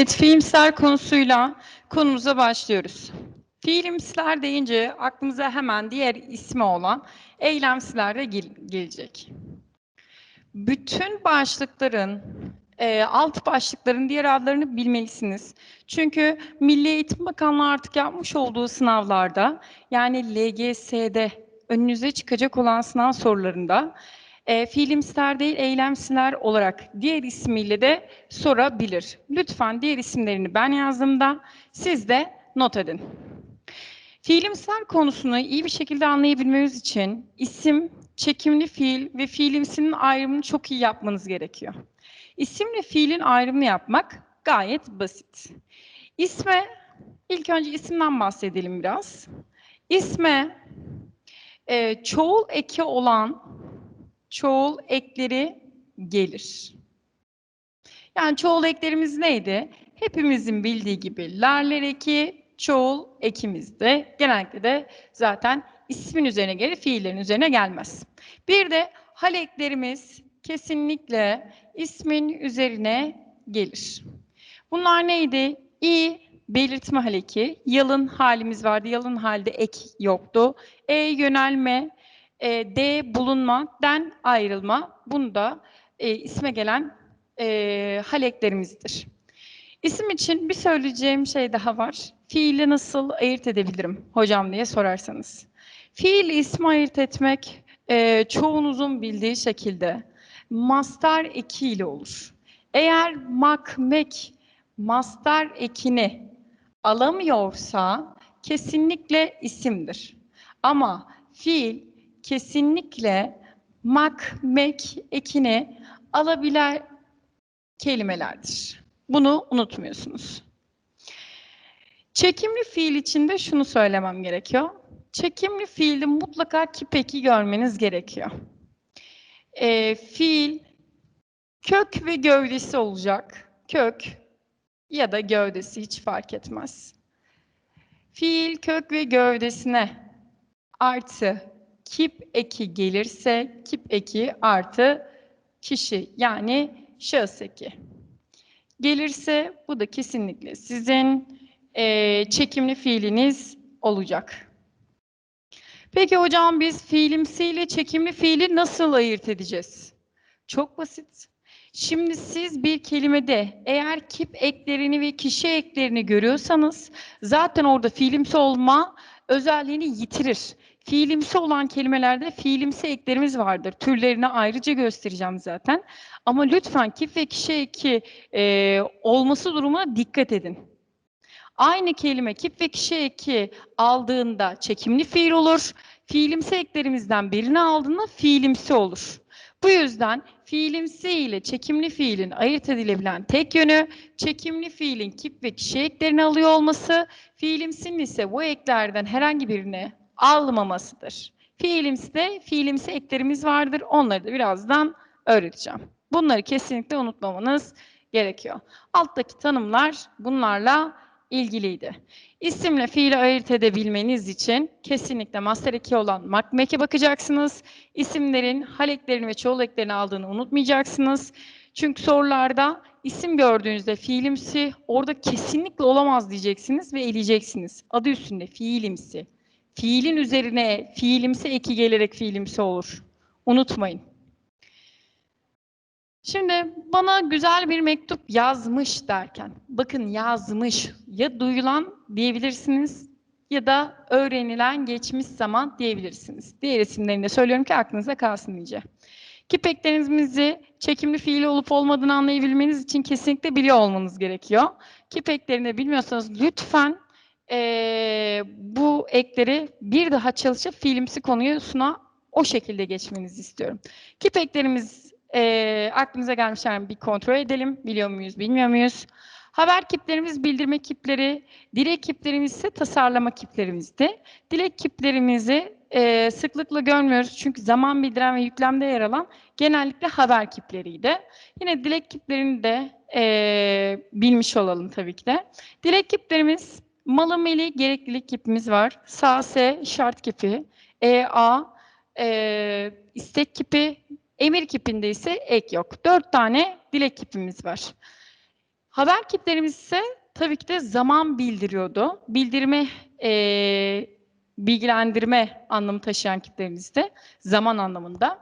Evet, fiilimsler konusuyla konumuza başlıyoruz. Fiilimsler deyince aklımıza hemen diğer ismi olan eylemsler de gel- gelecek. Bütün başlıkların, e, alt başlıkların diğer adlarını bilmelisiniz. Çünkü Milli Eğitim Bakanlığı artık yapmış olduğu sınavlarda, yani LGS'de önünüze çıkacak olan sınav sorularında e, fiilimsler değil eylemsler olarak diğer ismiyle de sorabilir. Lütfen diğer isimlerini ben yazdığımda siz de not edin. Fiilimsel konusunu iyi bir şekilde anlayabilmemiz için isim, çekimli fiil ve fiilimsinin ayrımını çok iyi yapmanız gerekiyor. İsimle fiilin ayrımını yapmak gayet basit. İsme, ilk önce isimden bahsedelim biraz. İsme e, çoğul eki olan çoğul ekleri gelir. Yani çoğul eklerimiz neydi? Hepimizin bildiği gibi lerler eki çoğul ekimizde. Genellikle de zaten ismin üzerine gelir, fiillerin üzerine gelmez. Bir de hal eklerimiz kesinlikle ismin üzerine gelir. Bunlar neydi? İ belirtme hal eki, yalın halimiz vardı. Yalın halde ek yoktu. E yönelme, e, D bulunma, den ayrılma. Bunu da e, isme gelen e, hal eklerimizdir. İsim için bir söyleyeceğim şey daha var. Fiili nasıl ayırt edebilirim hocam diye sorarsanız. Fiil ismi ayırt etmek e, çoğunuzun bildiği şekilde master ekiyle olur. Eğer mak, mek, master ekini alamıyorsa kesinlikle isimdir. Ama fiil kesinlikle mak, mek ekini alabilen kelimelerdir. Bunu unutmuyorsunuz. Çekimli fiil için de şunu söylemem gerekiyor. Çekimli fiilde mutlaka kipeki görmeniz gerekiyor. Ee, fiil kök ve gövdesi olacak. Kök ya da gövdesi hiç fark etmez. Fiil kök ve gövdesine artı kip eki gelirse kip eki artı kişi yani şahıs eki. Gelirse bu da kesinlikle sizin e, çekimli fiiliniz olacak. Peki hocam biz fiilimsiyle çekimli fiili nasıl ayırt edeceğiz? Çok basit. Şimdi siz bir kelimede eğer kip eklerini ve kişi eklerini görüyorsanız zaten orada fiilimsi olma özelliğini yitirir. Fiilimsi olan kelimelerde fiilimsi eklerimiz vardır. Türlerini ayrıca göstereceğim zaten. Ama lütfen kip ve kişi eki e, olması durumuna dikkat edin. Aynı kelime kip ve kişi eki aldığında çekimli fiil olur. Fiilimsi eklerimizden birini aldığında fiilimsi olur. Bu yüzden fiilimsi ile çekimli fiilin ayırt edilebilen tek yönü çekimli fiilin kip ve kişi eklerini alıyor olması, fiilimsinin ise bu eklerden herhangi birini almamasıdır. Fiilimsi de fiilimsi eklerimiz vardır. Onları da birazdan öğreteceğim. Bunları kesinlikle unutmamanız gerekiyor. Alttaki tanımlar bunlarla ilgiliydi. İsimle fiili ayırt edebilmeniz için kesinlikle master 2 olan makmeke bakacaksınız. İsimlerin hal eklerini ve çoğul eklerini aldığını unutmayacaksınız. Çünkü sorularda isim gördüğünüzde fiilimsi orada kesinlikle olamaz diyeceksiniz ve eleyeceksiniz. Adı üstünde fiilimsi. Fiilin üzerine fiilimsi eki gelerek fiilimsi olur. Unutmayın. Şimdi bana güzel bir mektup yazmış derken, bakın yazmış ya duyulan diyebilirsiniz ya da öğrenilen geçmiş zaman diyebilirsiniz. Diğer isimlerini de söylüyorum ki aklınıza kalsın iyice. Kipeklerimizi çekimli fiili olup olmadığını anlayabilmeniz için kesinlikle biliyor olmanız gerekiyor. Kipeklerini bilmiyorsanız lütfen eee, bu ekleri bir daha çalışıp fiilimsi konusuna o şekilde geçmenizi istiyorum. Kipeklerimiz eee aklınıza gelmişler mi bir kontrol edelim. Biliyor muyuz, bilmiyor muyuz? Haber kiplerimiz bildirme kipleri, dilek kiplerimiz ise tasarlama kiplerimizdi. Dilek kiplerimizi eee, sıklıkla görmüyoruz çünkü zaman bildiren ve yüklemde yer alan genellikle haber kipleriydi. Yine dilek kiplerini de eee, bilmiş olalım tabii ki de. Dilek kiplerimiz malı meli gereklilik kipimiz var. Sağ S şart kipi, E A eee, istek kipi, emir kipinde ise ek yok. Dört tane dilek kipimiz var. Haber kiplerimiz ise tabii ki de zaman bildiriyordu. Bildirme, eee, bilgilendirme anlamı taşıyan kiplerimizde, zaman anlamında.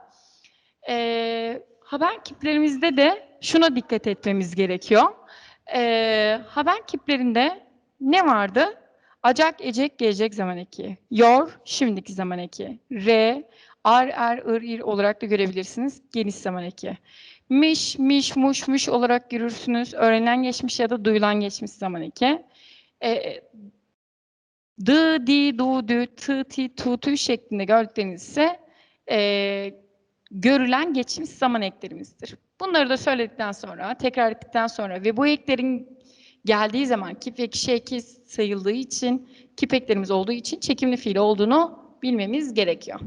Eee, haber kiplerimizde de şuna dikkat etmemiz gerekiyor. Eee, haber kiplerinde ne vardı? Acak, ecek, gelecek zaman eki. Yor, şimdiki zaman eki. Re, ar, er, ır, ir olarak da görebilirsiniz. Geniş zaman eki. Miş, miş, muş, muş olarak görürsünüz. Öğrenilen geçmiş ya da duyulan geçmiş zaman eki. E, dı, di, du, dü, tı, ti, tu, tü şeklinde gördükleriniz ise e, görülen geçmiş zaman eklerimizdir. Bunları da söyledikten sonra, tekrar ettikten sonra ve bu eklerin geldiği zaman kip ve kişi eki sayıldığı için, kip eklerimiz olduğu için çekimli fiil olduğunu bilmemiz gerekiyor.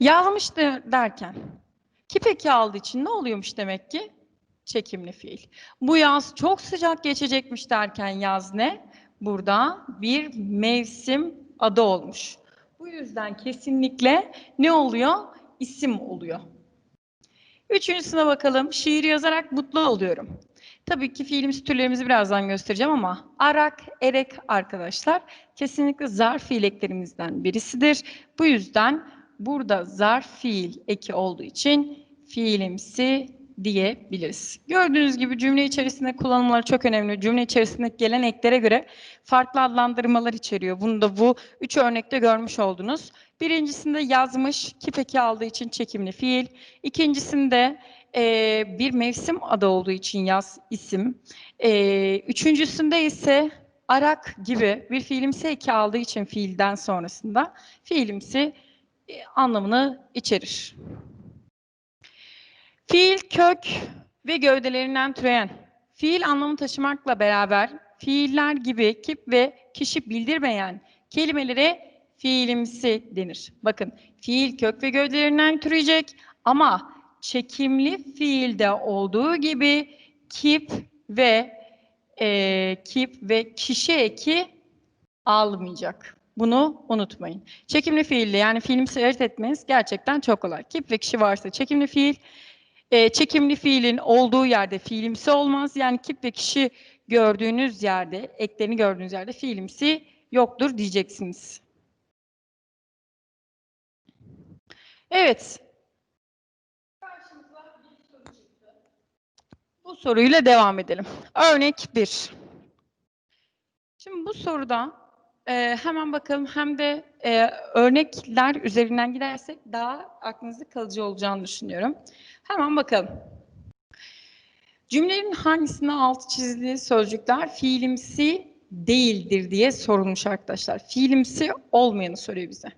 Yazmıştı derken, kip eki aldığı için ne oluyormuş demek ki? Çekimli fiil. Bu yaz çok sıcak geçecekmiş derken yaz ne? Burada bir mevsim adı olmuş. Bu yüzden kesinlikle ne oluyor? İsim oluyor. Üçüncüsüne bakalım. Şiir yazarak mutlu oluyorum. Tabii ki fiilimiz türlerimizi birazdan göstereceğim ama arak, erek arkadaşlar kesinlikle zarf fiil eklerimizden birisidir. Bu yüzden burada zarf fiil eki olduğu için fiilimsi diyebiliriz. Gördüğünüz gibi cümle içerisinde kullanımları çok önemli. Cümle içerisinde gelen eklere göre farklı adlandırmalar içeriyor. Bunu da bu üç örnekte görmüş oldunuz. Birincisinde yazmış, kip eki aldığı için çekimli fiil. İkincisinde e, bir mevsim adı olduğu için yaz isim. E, üçüncüsünde ise arak gibi bir fiilimsi eki aldığı için fiilden sonrasında fiilimsi e, anlamını içerir. Fiil kök ve gövdelerinden türeyen, fiil anlamı taşımakla beraber fiiller gibi kip ve kişi bildirmeyen kelimelere fiilimsi denir. Bakın fiil kök ve gövdelerinden türeyecek ama çekimli fiilde olduğu gibi kip ve e, kip ve kişi eki almayacak. Bunu unutmayın. Çekimli fiille yani fiilimsi ayırt etmeniz gerçekten çok kolay. Kip ve kişi varsa çekimli fiil, e, çekimli fiilin olduğu yerde fiilimsi olmaz. Yani kip ve kişi gördüğünüz yerde, eklerini gördüğünüz yerde fiilimsi yoktur diyeceksiniz. Evet. Bu soruyla devam edelim. Örnek 1. Şimdi bu soruda e, hemen bakalım hem de e, örnekler üzerinden gidersek daha aklınızda kalıcı olacağını düşünüyorum. Hemen bakalım. Cümlenin hangisinde altı çizili sözcükler fiilimsi değildir diye sorulmuş arkadaşlar. Fiilimsi olmayanı soruyor bize.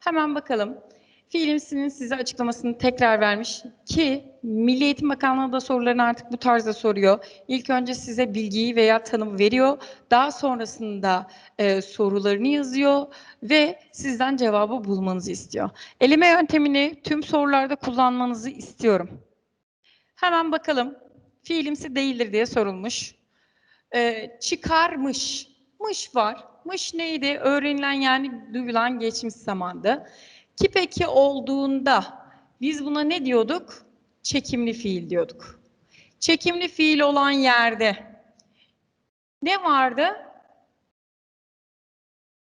Hemen bakalım. Fiilimsinin size açıklamasını tekrar vermiş ki Milli Eğitim Bakanlığı da sorularını artık bu tarzda soruyor. İlk önce size bilgiyi veya tanımı veriyor. Daha sonrasında e, sorularını yazıyor ve sizden cevabı bulmanızı istiyor. Eleme yöntemini tüm sorularda kullanmanızı istiyorum. Hemen bakalım. Fiilimsi değildir diye sorulmuş. E, çıkarmış. Mış var. Mış neydi? Öğrenilen yani duyulan geçmiş zamandı. Ki peki olduğunda biz buna ne diyorduk? Çekimli fiil diyorduk. Çekimli fiil olan yerde ne vardı?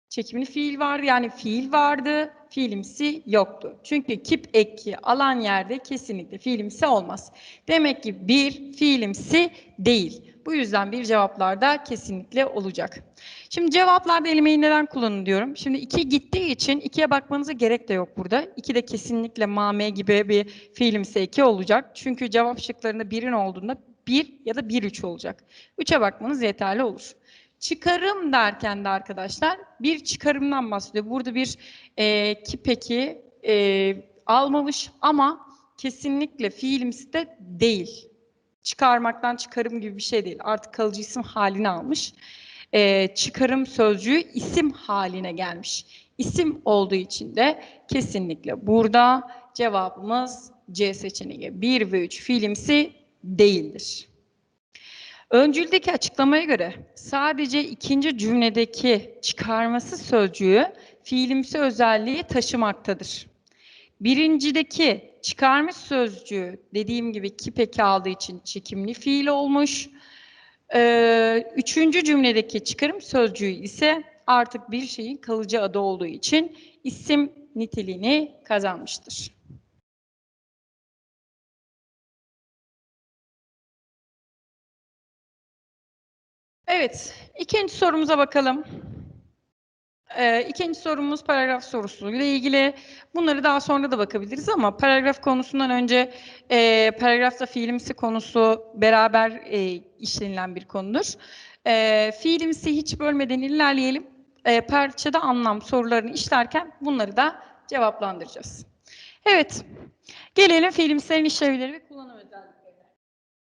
Çekimli fiil vardı yani fiil vardı, fiilimsi yoktu. Çünkü kip eki alan yerde kesinlikle fiilimsi olmaz. Demek ki bir fiilimsi değil. Bu yüzden bir cevaplarda kesinlikle olacak. Şimdi cevaplarda elemeyi neden kullanın diyorum. Şimdi iki gittiği için ikiye bakmanıza gerek de yok burada. İki de kesinlikle mame gibi bir fiilimsi eki olacak. Çünkü cevap şıklarında birin olduğunda bir ya da bir üç olacak. Üçe bakmanız yeterli olur. Çıkarım derken de arkadaşlar bir çıkarımdan bahsediyor. Burada bir e, kipeki e, almamış ama kesinlikle fiilimsi de değil. Çıkarmaktan çıkarım gibi bir şey değil. Artık kalıcı isim halini almış. E, çıkarım sözcüğü isim haline gelmiş. İsim olduğu için de kesinlikle burada cevabımız C seçeneği 1 ve 3 fiilimsi değildir. Öncüldeki açıklamaya göre sadece ikinci cümledeki çıkarması sözcüğü fiilimsi özelliği taşımaktadır. Birincideki çıkarmış sözcüğü dediğim gibi kipeki aldığı için çekimli fiil olmuş. Ee, üçüncü cümledeki çıkarım sözcüğü ise artık bir şeyin kalıcı adı olduğu için isim niteliğini kazanmıştır. Evet, ikinci sorumuza bakalım. Ee, ikinci sorumuz paragraf sorusuyla ilgili. Bunları daha sonra da bakabiliriz ama paragraf konusundan önce e, paragrafta fiilimsi konusu beraber e, işlenilen bir konudur. E, fiilimsi hiç bölmeden ilerleyelim. E, parçada anlam sorularını işlerken bunları da cevaplandıracağız. Evet, gelelim fiilimsilerin işlevleri ve kullanım özelliklerine.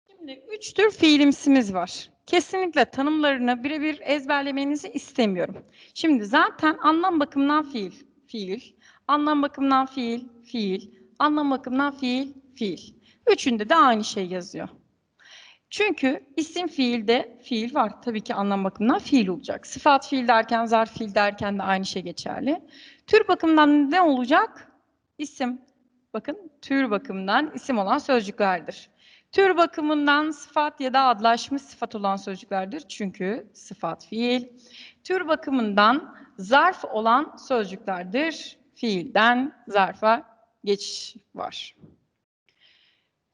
Şimdi üç tür fiilimsimiz var. Kesinlikle tanımlarını birebir ezberlemenizi istemiyorum. Şimdi zaten anlam bakımından fiil, fiil, anlam bakımından fiil, fiil, anlam bakımından fiil, fiil. Üçünde de aynı şey yazıyor. Çünkü isim fiilde fiil var. Tabii ki anlam bakımından fiil olacak. Sıfat fiil derken, zarf fiil derken de aynı şey geçerli. Tür bakımından ne olacak? İsim. Bakın tür bakımından isim olan sözcüklerdir. Tür bakımından sıfat ya da adlaşmış sıfat olan sözcüklerdir. Çünkü sıfat fiil. Tür bakımından zarf olan sözcüklerdir. Fiilden zarfa geçiş var.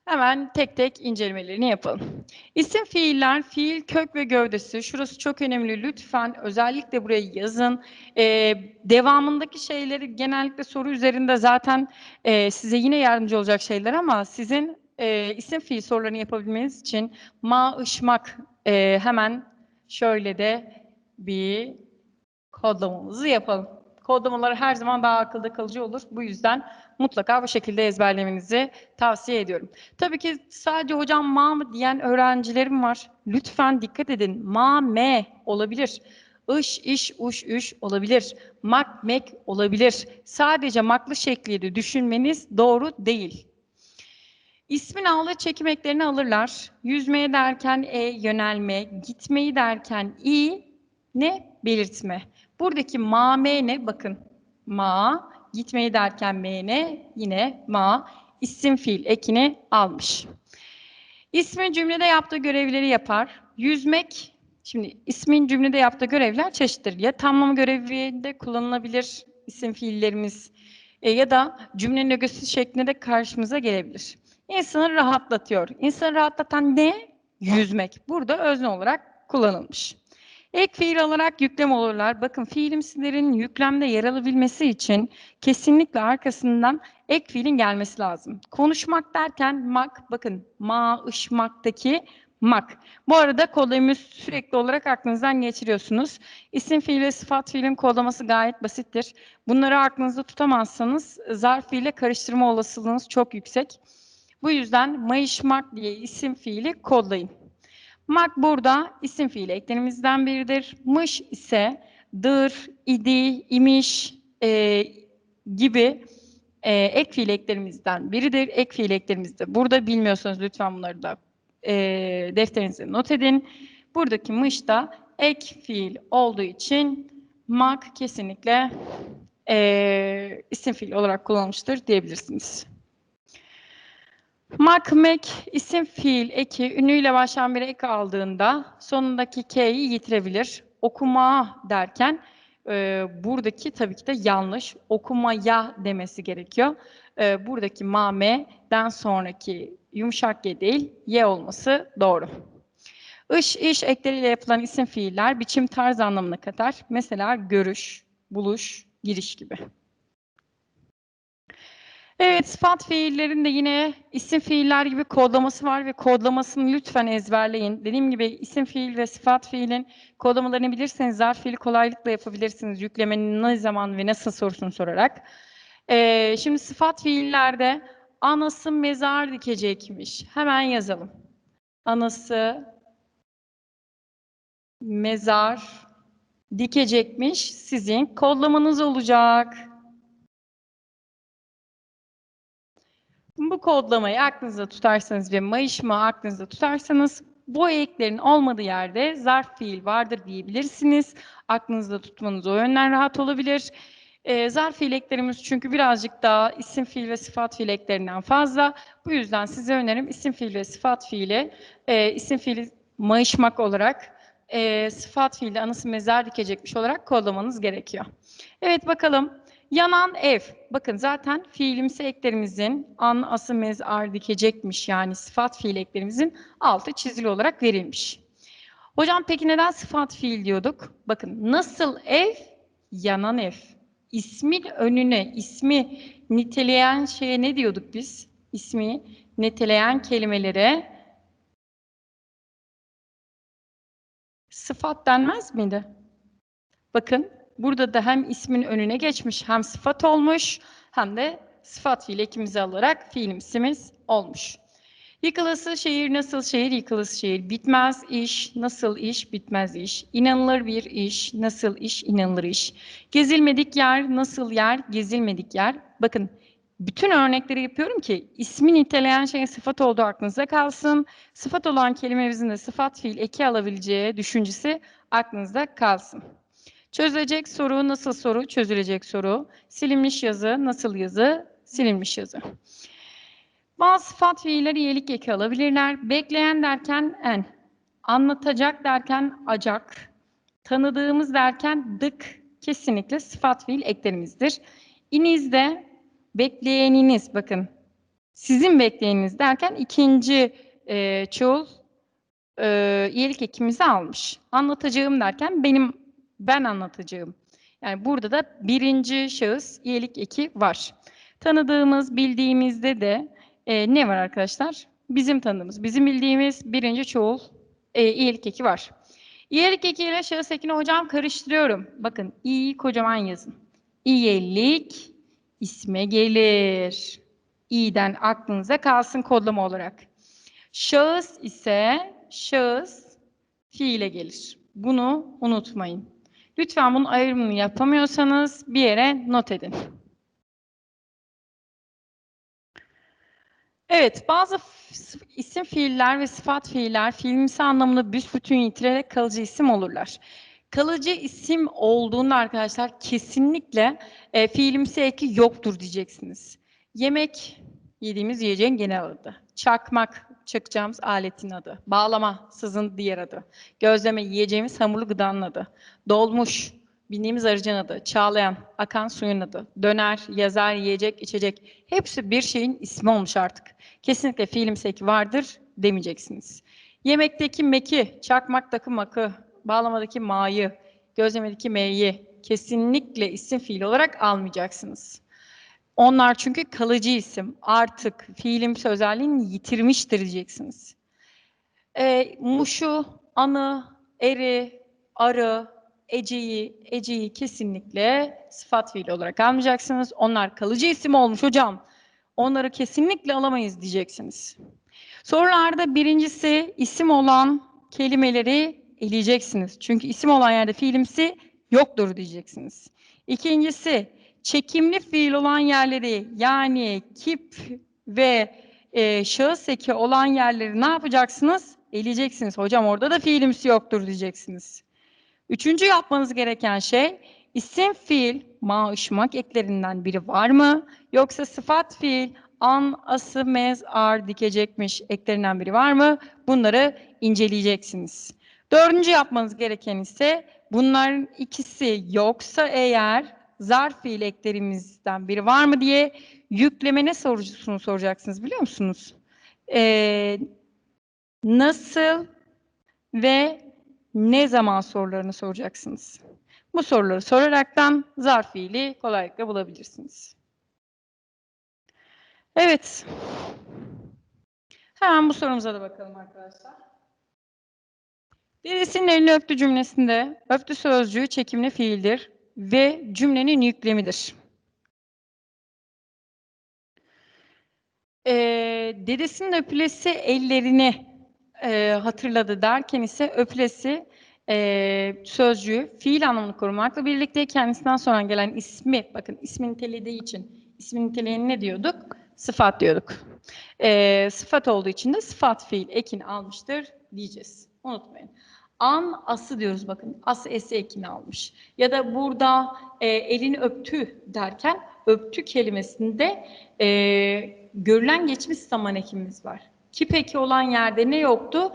Hemen tek tek incelemelerini yapalım. İsim fiiller, fiil kök ve gövdesi. Şurası çok önemli. Lütfen özellikle buraya yazın. Ee, devamındaki şeyleri genellikle soru üzerinde zaten e, size yine yardımcı olacak şeyler ama sizin e, isim fiil sorularını yapabilmeniz için ma, ışmak e, hemen şöyle de bir kodlamamızı yapalım. Kodlamalar her zaman daha akılda kalıcı olur. Bu yüzden mutlaka bu şekilde ezberlemenizi tavsiye ediyorum. Tabii ki sadece hocam ma mı diyen öğrencilerim var. Lütfen dikkat edin. Ma, me olabilir. Iş, iş, uş, üş olabilir. Mak, mek olabilir. Sadece maklı şekliyle düşünmeniz doğru değil. İsmin ağlı çekim eklerini alırlar. Yüzmeye derken e yönelme, gitmeyi derken i ne belirtme. Buradaki ma me ne bakın. Ma, gitmeyi derken me ne yine ma isim fiil ekini almış. İsmin cümlede yaptığı görevleri yapar. Yüzmek Şimdi ismin cümlede yaptığı görevler çeşittir. Ya tamlama görevinde kullanılabilir isim fiillerimiz e, ya da cümlenin ögesi şeklinde de karşımıza gelebilir. İnsanı rahatlatıyor. İnsanı rahatlatan ne? Yüzmek. Burada özne olarak kullanılmış. Ek fiil olarak yüklem olurlar. Bakın fiilimsilerin yüklemde yer alabilmesi için kesinlikle arkasından ek fiilin gelmesi lazım. Konuşmak derken mak, bakın ma, ışmaktaki mak. Bu arada kodlamı sürekli olarak aklınızdan geçiriyorsunuz. İsim fiil ve sıfat fiilin kodlaması gayet basittir. Bunları aklınızda tutamazsanız zarf fiile karıştırma olasılığınız çok yüksek. Bu yüzden mayışmak diye isim fiili kodlayın. Mak burada isim fiili eklerimizden biridir. Mış ise dır, idi, imiş e, gibi e, ek fiil eklerimizden biridir. Ek fiil eklerimizde burada bilmiyorsanız lütfen bunları da e, defterinize not edin. Buradaki mış da ek fiil olduğu için mak kesinlikle e, isim fiil olarak kullanılmıştır diyebilirsiniz. Makmek isim fiil eki ünlüyle başlayan bir ek aldığında sonundaki k'yi yitirebilir. Okuma derken e, buradaki tabii ki de yanlış. Okumaya demesi gerekiyor. E, buradaki mame'den sonraki yumuşak ye değil ye olması doğru. Iş, iş ekleriyle yapılan isim fiiller biçim tarz anlamına kadar. Mesela görüş, buluş, giriş gibi. Evet, sıfat fiillerin de yine isim fiiller gibi kodlaması var ve kodlamasını lütfen ezberleyin. Dediğim gibi isim fiil ve sıfat fiilin kodlamalarını bilirseniz zarf fiili kolaylıkla yapabilirsiniz. Yüklemenin ne zaman ve nasıl sorusunu sorarak. Ee, şimdi sıfat fiillerde anası mezar dikecekmiş. Hemen yazalım. Anası mezar dikecekmiş. Sizin kodlamanız olacak. Bu kodlamayı aklınızda tutarsanız ve mayışma aklınızda tutarsanız bu eklerin olmadığı yerde zarf fiil vardır diyebilirsiniz. Aklınızda tutmanız o yönden rahat olabilir. E, zarf fiil eklerimiz çünkü birazcık daha isim fiil ve sıfat fiil eklerinden fazla. Bu yüzden size önerim isim fiil ve sıfat fiili, e, isim fiili mayışmak olarak e, sıfat fiilde anısı mezar dikecekmiş olarak kodlamanız gerekiyor. Evet bakalım. Yanan ev. Bakın zaten fiilimsi eklerimizin an, ası, mezar dikecekmiş yani sıfat fiil eklerimizin altı çizili olarak verilmiş. Hocam peki neden sıfat fiil diyorduk? Bakın nasıl ev? Yanan ev. İsmin önüne, ismi niteleyen şeye ne diyorduk biz? İsmi niteleyen kelimelere sıfat denmez miydi? Bakın burada da hem ismin önüne geçmiş hem sıfat olmuş hem de sıfat fiil ekimizi alarak fiilimsimiz olmuş. Yıkılası şehir nasıl? Şehir yıkılası şehir bitmez. İş nasıl? İş bitmez iş. İnanılır bir iş. Nasıl iş? İnanılır iş. Gezilmedik yer nasıl yer? Gezilmedik yer. Bakın bütün örnekleri yapıyorum ki ismi niteleyen şeyin sıfat olduğu aklınıza kalsın. Sıfat olan kelimemizin de sıfat fiil eki alabileceği düşüncesi aklınızda kalsın. Çözülecek soru nasıl soru? Çözülecek soru. Silinmiş yazı nasıl yazı? Silinmiş yazı. Bazı sıfat fiiller iyilik eki alabilirler. Bekleyen derken en. Anlatacak derken acak. Tanıdığımız derken dık kesinlikle sıfat fiil eklerimizdir. İnizde bekleyeniniz bakın sizin bekleyeniniz derken ikinci e, çoğul e, iyilik ekimizi almış. Anlatacağım derken benim ben anlatacağım. Yani burada da birinci şahıs iyilik eki var. Tanıdığımız, bildiğimizde de e, ne var arkadaşlar? Bizim tanıdığımız, bizim bildiğimiz birinci çoğul e, iyilik eki var. İyilik eki ile şahıs ekini hocam karıştırıyorum. Bakın iyi kocaman yazın. İyilik isme gelir. İ'den aklınıza kalsın kodlama olarak. Şahıs ise şahıs fiile gelir. Bunu unutmayın. Lütfen bunun ayrımını yapamıyorsanız bir yere not edin. Evet, bazı isim fiiller ve sıfat fiiller fiilimsi anlamında büsbütün yitirerek kalıcı isim olurlar. Kalıcı isim olduğunda arkadaşlar kesinlikle e, fiilimsi eki yoktur diyeceksiniz. Yemek yediğimiz yiyeceğin genel adı. Çakmak çakacağımız aletin adı. Bağlama sızın diğer adı. Gözleme yiyeceğimiz hamurlu gıdanın adı. Dolmuş bindiğimiz aracın adı. Çağlayan akan suyun adı. Döner, yazar, yiyecek, içecek. Hepsi bir şeyin ismi olmuş artık. Kesinlikle fiilimsi eki vardır demeyeceksiniz. Yemekteki meki, çakmaktaki makı, bağlamadaki ma'yı, gözlemedeki m'yi kesinlikle isim fiil olarak almayacaksınız. Onlar çünkü kalıcı isim. Artık fiilimsi özelliğini yitirmiştir diyeceksiniz. E, muşu, anı, eri, arı, eceyi, eceyi kesinlikle sıfat fiil olarak almayacaksınız. Onlar kalıcı isim olmuş hocam. Onları kesinlikle alamayız diyeceksiniz. Sorularda birincisi isim olan kelimeleri eleyeceksiniz. Çünkü isim olan yerde fiilimsi yoktur diyeceksiniz. İkincisi çekimli fiil olan yerleri yani kip ve e, şahıs eki olan yerleri ne yapacaksınız? Eleyeceksiniz. Hocam orada da fiilimsi yoktur diyeceksiniz. Üçüncü yapmanız gereken şey isim fiil maaşmak eklerinden biri var mı? Yoksa sıfat fiil an, ası, mez, ar dikecekmiş eklerinden biri var mı? Bunları inceleyeceksiniz. Dördüncü yapmanız gereken ise bunların ikisi yoksa eğer zarf fiil eklerimizden biri var mı diye yükleme ne sorusunu soracaksınız biliyor musunuz? Ee, nasıl ve ne zaman sorularını soracaksınız. Bu soruları soraraktan zarf fiili kolaylıkla bulabilirsiniz. Evet. Hemen bu sorumuza da bakalım arkadaşlar. Birisinin elini öptü cümlesinde öptü sözcüğü çekimli fiildir ve cümlenin yüklemidir. Ee, dedesinin öpülesi ellerini e, hatırladı derken ise öpülesi e, sözcüğü fiil anlamını korumakla birlikte kendisinden sonra gelen ismi, bakın ismin nitelediği için ismin niteleyen ne diyorduk? Sıfat diyorduk. E, sıfat olduğu için de sıfat fiil ekini almıştır diyeceğiz. Unutmayın. An ası diyoruz bakın. Ası esi ekini almış. Ya da burada e, elini öptü derken öptü kelimesinde e, görülen geçmiş zaman ekimiz var. Kip eki olan yerde ne yoktu?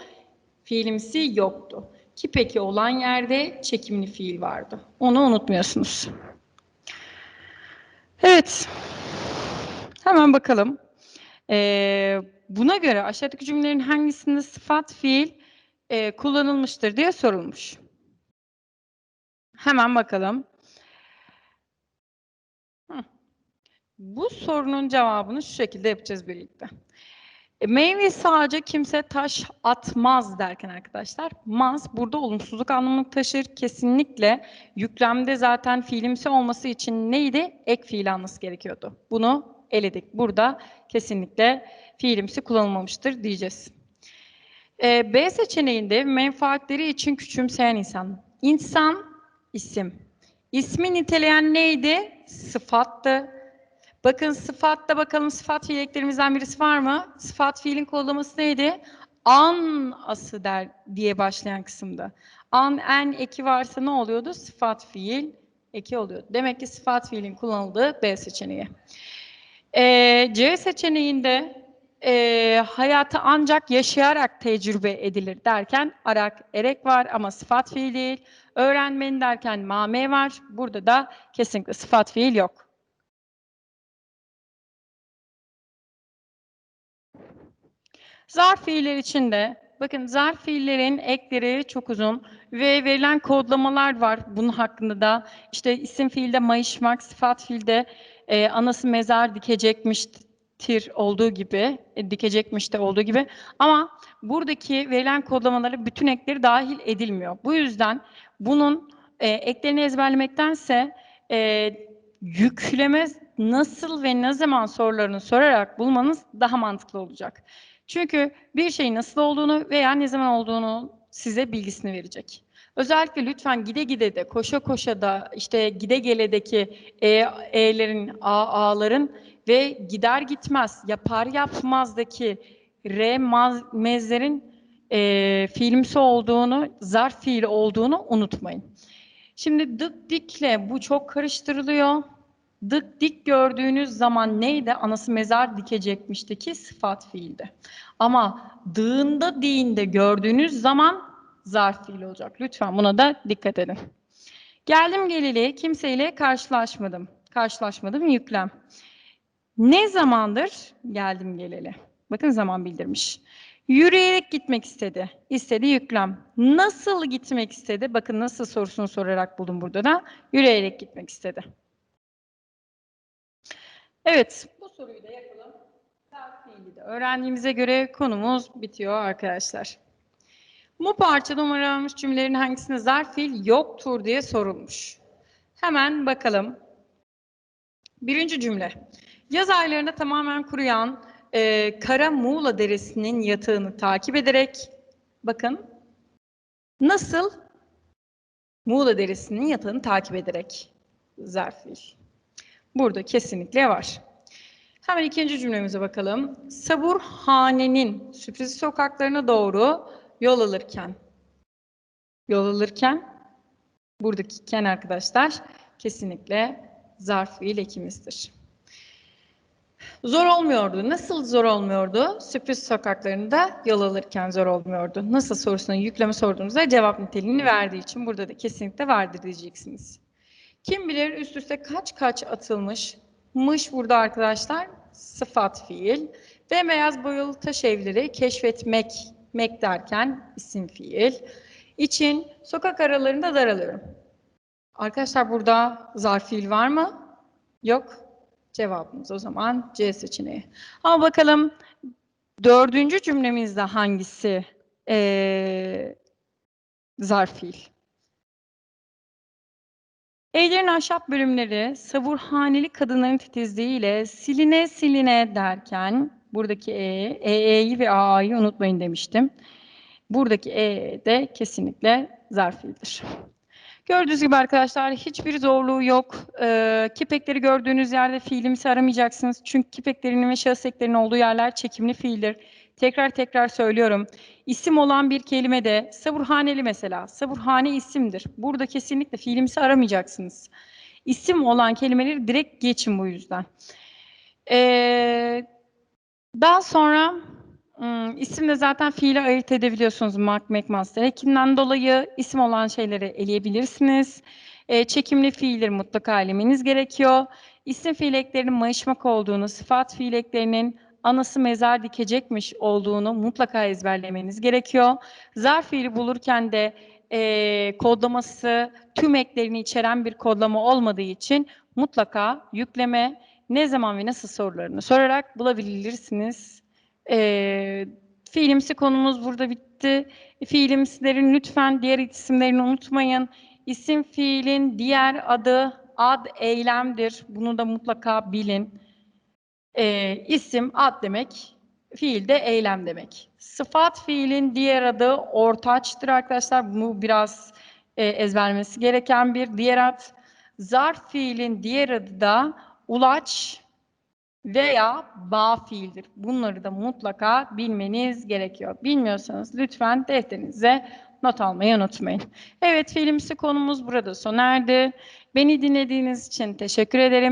Fiilimsi yoktu. Ki peki olan yerde çekimli fiil vardı. Onu unutmuyorsunuz. Evet. Hemen bakalım. Ee, buna göre aşağıdaki cümlelerin hangisinde sıfat fiil e, kullanılmıştır diye sorulmuş. Hemen bakalım. Bu sorunun cevabını şu şekilde yapacağız birlikte. E, meyve sadece kimse taş atmaz derken arkadaşlar, maz burada olumsuzluk anlamını taşır. Kesinlikle yüklemde zaten fiilimsi olması için neydi? Ek fiil alması gerekiyordu. Bunu eledik. Burada kesinlikle fiilimsi kullanılmamıştır diyeceğiz. E, B seçeneğinde menfaatleri için küçümseyen insan. İnsan, isim. İsmi niteleyen neydi? Sıfattı. Bakın sıfatta bakalım sıfat fiil eklerimizden birisi var mı? Sıfat fiilin kodlaması neydi? An ası der diye başlayan kısımda. An, en eki varsa ne oluyordu? Sıfat fiil eki oluyordu. Demek ki sıfat fiilin kullanıldığı B seçeneği. Ee, C seçeneğinde e, hayatı ancak yaşayarak tecrübe edilir derken arak, erek var ama sıfat fiil değil. Öğrenmeni derken mame var. Burada da kesinlikle sıfat fiil yok. Zarf fiiller için de bakın zarf fiillerin ekleri çok uzun ve verilen kodlamalar var bunun hakkında da. İşte isim fiilde mayışmak, sıfat fiilde e, anası mezar dikecekmiştir olduğu gibi, e, dikecekmiş de olduğu gibi. Ama buradaki verilen kodlamaları bütün ekleri dahil edilmiyor. Bu yüzden bunun e, eklerini ezberlemektense e, yükleme nasıl ve ne zaman sorularını sorarak bulmanız daha mantıklı olacak. Çünkü bir şeyin nasıl olduğunu veya ne zaman olduğunu size bilgisini verecek. Özellikle lütfen gide gide de, koşa koşa da, işte gide geledeki e, e'lerin, a, a'ların ve gider gitmez, yapar yapmazdaki maz, mezlerin e, fiilimsi olduğunu, zarf fiili olduğunu unutmayın. Şimdi dık dikle bu çok karıştırılıyor. Dık dik gördüğünüz zaman neydi? Anası mezar dikecekmişti ki sıfat fiildi. Ama dığında diğinde gördüğünüz zaman zarf fiil olacak. Lütfen buna da dikkat edin. Geldim geleli kimseyle karşılaşmadım. Karşılaşmadım yüklem. Ne zamandır geldim geleli? Bakın zaman bildirmiş. Yürüyerek gitmek istedi. İstedi yüklem. Nasıl gitmek istedi? Bakın nasıl sorusunu sorarak buldum burada da. Yürüyerek gitmek istedi. Evet, bu soruyu da yapalım. Tarifini de öğrendiğimize göre konumuz bitiyor arkadaşlar. Bu parçada numaralanmış cümlelerin hangisinde zarf fiil yoktur diye sorulmuş. Hemen bakalım. Birinci cümle. Yaz aylarında tamamen kuruyan e, Kara Muğla Deresi'nin yatağını takip ederek bakın nasıl Muğla Deresi'nin yatağını takip ederek zarf fiil. Burada kesinlikle var. Hemen ikinci cümlemize bakalım. Saburhanenin sürpriz sokaklarına doğru yol alırken. Yol alırken buradaki ken arkadaşlar kesinlikle zarf fiil ekimizdir. Zor olmuyordu. Nasıl zor olmuyordu? Sürpriz sokaklarında yol alırken zor olmuyordu. Nasıl sorusuna yükleme sorduğunuzda cevap niteliğini verdiği için burada da kesinlikle vardır diyeceksiniz. Kim bilir üst üste kaç kaç atılmış. Mış burada arkadaşlar sıfat fiil. Bembeyaz boyalı taş evleri keşfetmek mek derken isim fiil. İçin sokak aralarında daralıyorum. Arkadaşlar burada zarf fiil var mı? Yok. Cevabımız o zaman C seçeneği. Ama bakalım dördüncü cümlemizde hangisi ee, zarf fiil? Evlerin ahşap bölümleri savurhaneli kadınların titizliğiyle siline siline derken buradaki E, EE'yi ve AA'yı unutmayın demiştim. Buradaki E de kesinlikle zarfidir. Gördüğünüz gibi arkadaşlar hiçbir zorluğu yok. Ee, kipekleri gördüğünüz yerde fiilimsi aramayacaksınız. Çünkü kipeklerinin ve şahıs eklerinin olduğu yerler çekimli fiildir. Tekrar tekrar söylüyorum. İsim olan bir kelime de saburhaneli mesela. Saburhane isimdir. Burada kesinlikle fiilimsi aramayacaksınız. İsim olan kelimeleri direkt geçin bu yüzden. Ee, daha sonra Hmm, isimle zaten fiili ayırt edebiliyorsunuz Mark McMaster ekinden dolayı isim olan şeyleri eleyebilirsiniz. E, çekimli fiilleri mutlaka elemeniz gerekiyor. İsim fiil eklerinin mayışmak olduğunu, sıfat fiil eklerinin anası mezar dikecekmiş olduğunu mutlaka ezberlemeniz gerekiyor. Zarf fiili bulurken de e, kodlaması tüm eklerini içeren bir kodlama olmadığı için mutlaka yükleme ne zaman ve nasıl sorularını sorarak bulabilirsiniz. E, fiilimsi konumuz burada bitti. Fiilimsilerin lütfen diğer isimlerini unutmayın. İsim fiilin diğer adı ad eylemdir. Bunu da mutlaka bilin. E, isim ad demek, fiil de eylem demek. Sıfat fiilin diğer adı ortaçtır arkadaşlar. Bunu biraz e, ezberlemesi gereken bir diğer ad. Zarf fiilin diğer adı da ulaç veya bağ fiildir. Bunları da mutlaka bilmeniz gerekiyor. Bilmiyorsanız lütfen defterinize not almayı unutmayın. Evet fiilimsi konumuz burada sona erdi. Beni dinlediğiniz için teşekkür ederim.